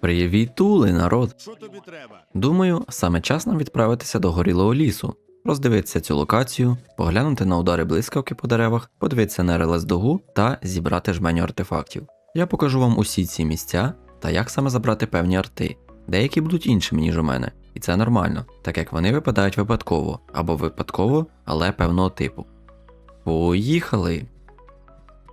Привіт, тули, народ! Що тобі треба? Думаю, саме час нам відправитися до горілого лісу, роздивитися цю локацію, поглянути на удари блискавки по деревах, подивитися на релес догу та зібрати жменю артефактів. Я покажу вам усі ці місця та як саме забрати певні арти. Деякі будуть іншими, ніж у мене, і це нормально, так як вони випадають випадково або випадково, але певного типу. Поїхали!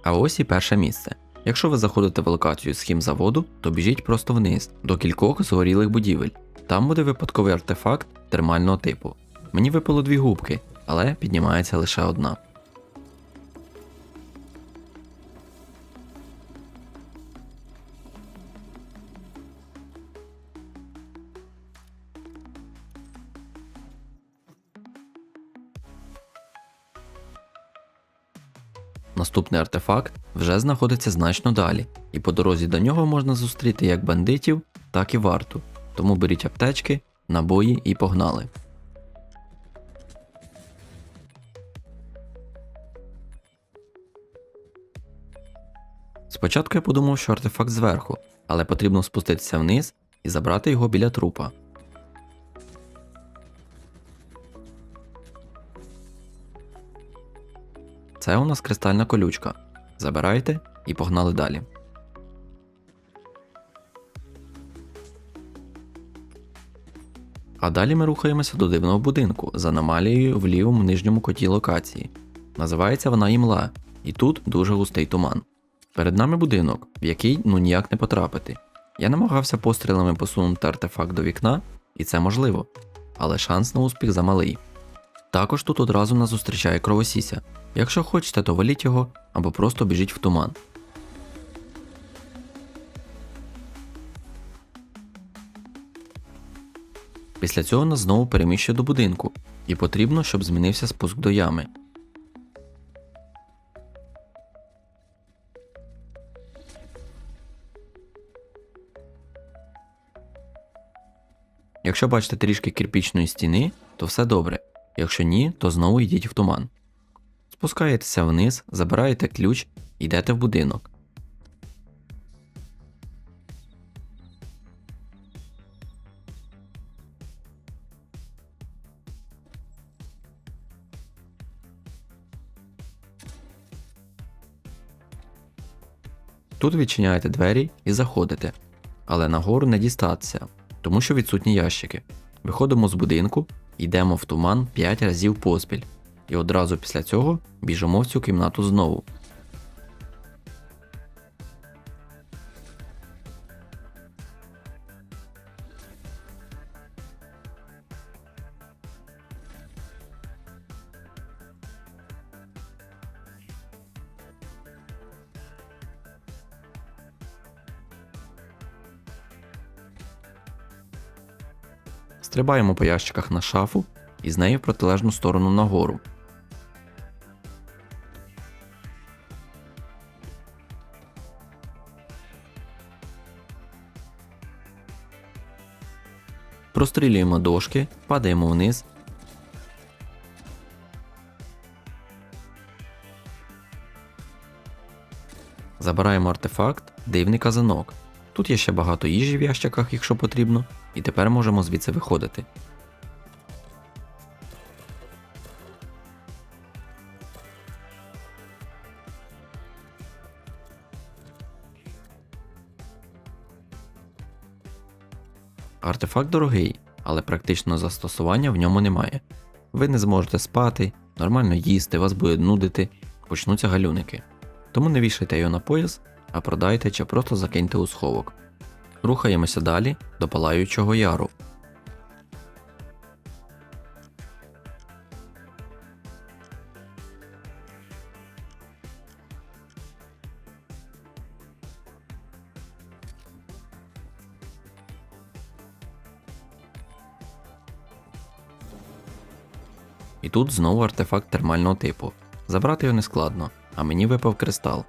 А ось і перше місце. Якщо ви заходите в локацію з хімзаводу, то біжіть просто вниз до кількох згорілих будівель. Там буде випадковий артефакт термального типу. Мені випало дві губки, але піднімається лише одна. Наступний артефакт вже знаходиться значно далі, і по дорозі до нього можна зустріти як бандитів, так і варту. Тому беріть аптечки, набої і погнали. Спочатку я подумав, що артефакт зверху, але потрібно спуститися вниз і забрати його біля трупа. Це у нас кристальна колючка. Забирайте і погнали далі. А далі ми рухаємося до дивного будинку з аномалією в лівому нижньому коті локації. Називається вона імла, і тут дуже густий туман. Перед нами будинок, в який ну ніяк не потрапити. Я намагався пострілами посунути артефакт до вікна, і це можливо, але шанс на успіх замалий. Також тут одразу нас зустрічає кровосіся. Якщо хочете, то валіть його або просто біжіть в туман. Після цього нас знову переміщує до будинку, і потрібно, щоб змінився спуск до ями. Якщо бачите трішки кирпічної стіни, то все добре. Якщо ні, то знову йдіть в туман. Спускаєтеся вниз, забираєте ключ, йдете в будинок. Тут відчиняєте двері і заходите, але нагору не дістатися, тому що відсутні ящики. Виходимо з будинку, йдемо в туман 5 разів поспіль, і одразу після цього біжимо в цю кімнату знову. Стрибаємо по ящиках на шафу і з неї в протилежну сторону нагору. Прострілюємо дошки, падаємо вниз. Забираємо артефакт, дивний казанок. Тут є ще багато їжі в ящиках, якщо потрібно, і тепер можемо звідси виходити. Артефакт дорогий, але практичного застосування в ньому немає. Ви не зможете спати, нормально їсти, вас буде нудити, почнуться галюники. Тому не вішайте його на пояс, а продайте чи просто закиньте у сховок. Рухаємося далі до Палаючого яру. І тут знову артефакт термального типу. Забрати його не складно, а мені випав кристал.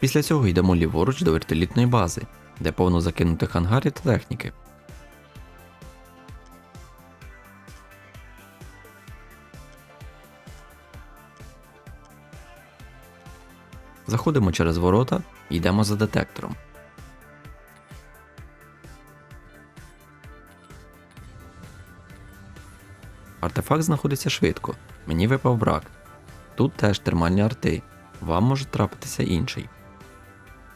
Після цього йдемо ліворуч до вертолітної бази, де повно закинутих ангарів та техніки. Заходимо через ворота і йдемо за детектором. Артефакт знаходиться швидко, мені випав брак. Тут теж термальні арти, вам може трапитися інший.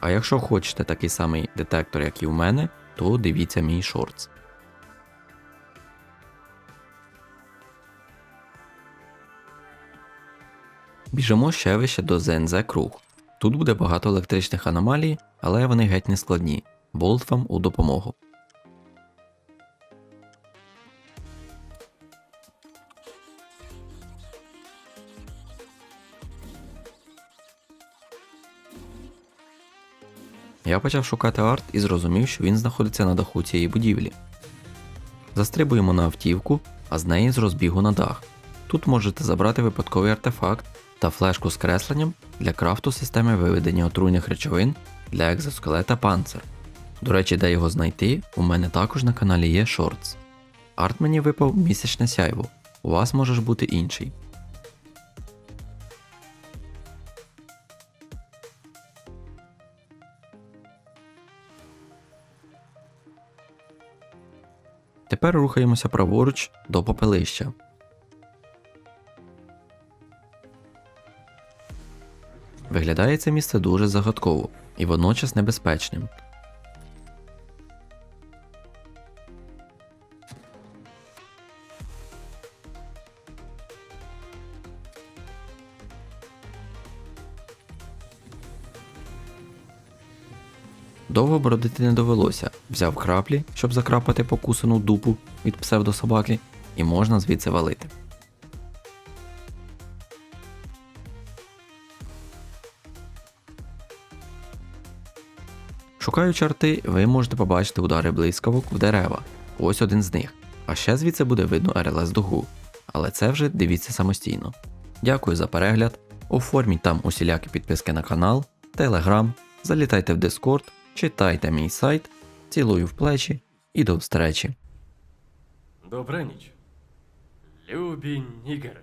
А якщо хочете такий самий детектор, як і у мене, то дивіться мій шортс. Біжимо ще вище до ЗНЗ Круг. Тут буде багато електричних аномалій, але вони геть не складні. Болт вам у допомогу. Я почав шукати арт і зрозумів, що він знаходиться на даху цієї будівлі. Застрибуємо на автівку, а з неї з розбігу на дах. Тут можете забрати випадковий артефакт та флешку з кресленням для крафту системи виведення отруйних речовин для екзоскелета Панцер. До речі, де його знайти, у мене також на каналі є шортс. Арт мені випав місячне сяйво, у вас може ж бути інший. Тепер рухаємося праворуч до попелища. Виглядає це місце дуже загадково і водночас небезпечним. Довго бродити не довелося. Взяв краплі, щоб закрапати покусану дупу від псевдособаки, і можна звідси валити. Шукаючи арти, ви можете побачити удари блискавок в дерева. Ось один з них. А ще звідси буде видно РЛС дугу. Але це вже дивіться самостійно. Дякую за перегляд. Оформіть там усілякі підписки на канал, телеграм, залітайте в Дискорд, читайте мій сайт, цілую в плечі і до встречі. Добра ніч. Любі нігери.